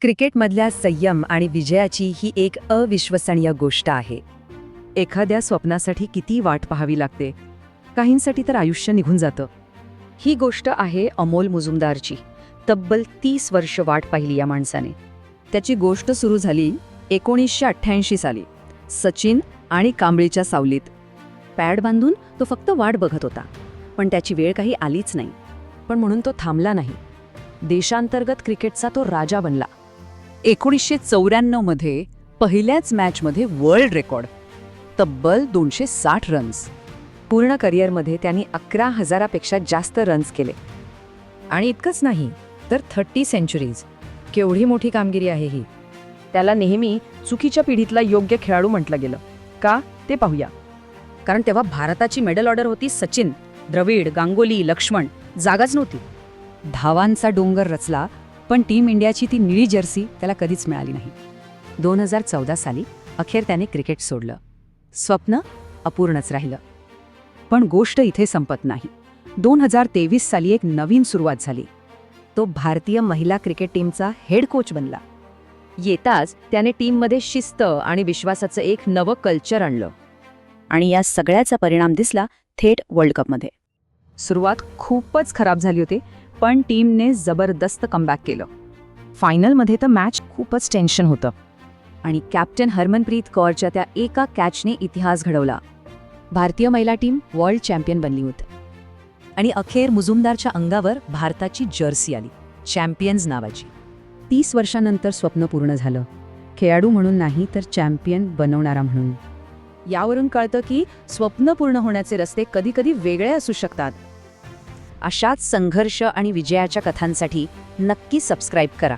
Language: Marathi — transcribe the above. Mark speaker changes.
Speaker 1: क्रिकेटमधल्या संयम आणि विजयाची ही एक अविश्वसनीय गोष्ट आहे. एखाद्या स्वप्नासाठी किती वाट पाहावी लागते? काहींसाठी तर आयुष्य निघून जातं. ही गोष्ट आहे अमोल मुजुमदारची. तब्बल तीस वर्ष वाट पाहिली या माणसाने. त्याची गोष्ट सुरू झाली एकोणीसशे अठ्ठ्याऐंशी साली. सचिन आणि कांबळीच्या सावलीत. पॅड बांधून तो फक्त वाट बघत होता. पण त्याची वेळ काही आलीच नाही. पण म्हणून तो थांबला नाही. देशांतर्गत क्रिकेटचा तो राजा बनला. एकोणीसशे चौऱ्याण्णवमध्ये पहिल्याच मॅचमध्ये वर्ल्ड रेकॉर्ड तब्बल दोनशे साठ रन्स पूर्ण करिअरमध्ये त्यांनी अकरा हजारापेक्षा जास्त रन्स केले. आणि इतकंच नाही तर थर्टी सेंचुरीज केवढी मोठी कामगिरी आहे ही. त्याला नेहमी चुकीच्या पिढीतला योग्य खेळाडू म्हटलं गेलं. का? ते पाहूया. कारण तेव्हा भारताची मेडल ऑर्डर होती सचिन द्रविड गांगोली लक्ष्मण. जागाच नव्हती. धावांचा डोंगर रचला पण टीम इंडियाची ती निळी जर्सी त्याला कधीच मिळाली नाही. दोन हजार चौदा साली अखेर त्याने क्रिकेट सोडलं. स्वप्न अपूर्णच राहिलं. पण गोष्ट इथे संपत नाही. दोन हजार तेवीस साली एक नवीन सुरुवात झाली. तो भारतीय महिला क्रिकेट टीमचा हेड कोच बनला. येताच त्याने टीममध्ये शिस्त आणि विश्वासाचं एक नवं कल्चर आणलं. आणि या सगळ्याचा परिणाम दिसला थेट वर्ल्ड कपमध्ये. सुरुवात खूपच खराब झाली होती पण टीमने जबरदस्त कमबॅक केलं. फायनलमध्ये तर मॅच खूपच टेन्शन होतं. आणि कॅप्टन हरमनप्रीत कौरच्या त्या एका कॅचने इतिहास घडवला. भारतीय महिला टीम वर्ल्ड चॅम्पियन बनली होती. आणि अखेर मुजुमदारच्या अंगावर भारताची जर्सी आली. चॅम्पियन्स नावाची. तीस वर्षानंतर स्वप्न पूर्ण झालं. खेळाडू म्हणून नाही तर चॅम्पियन बनवणारा म्हणून. यावरून कळतं की स्वप्न पूर्ण होण्याचे रस्ते कधीकधी वेगळे असू शकतात. अशाच संघर्ष आणि विजयाच्या कथांसाठी नक्की सबस्क्राईब करा.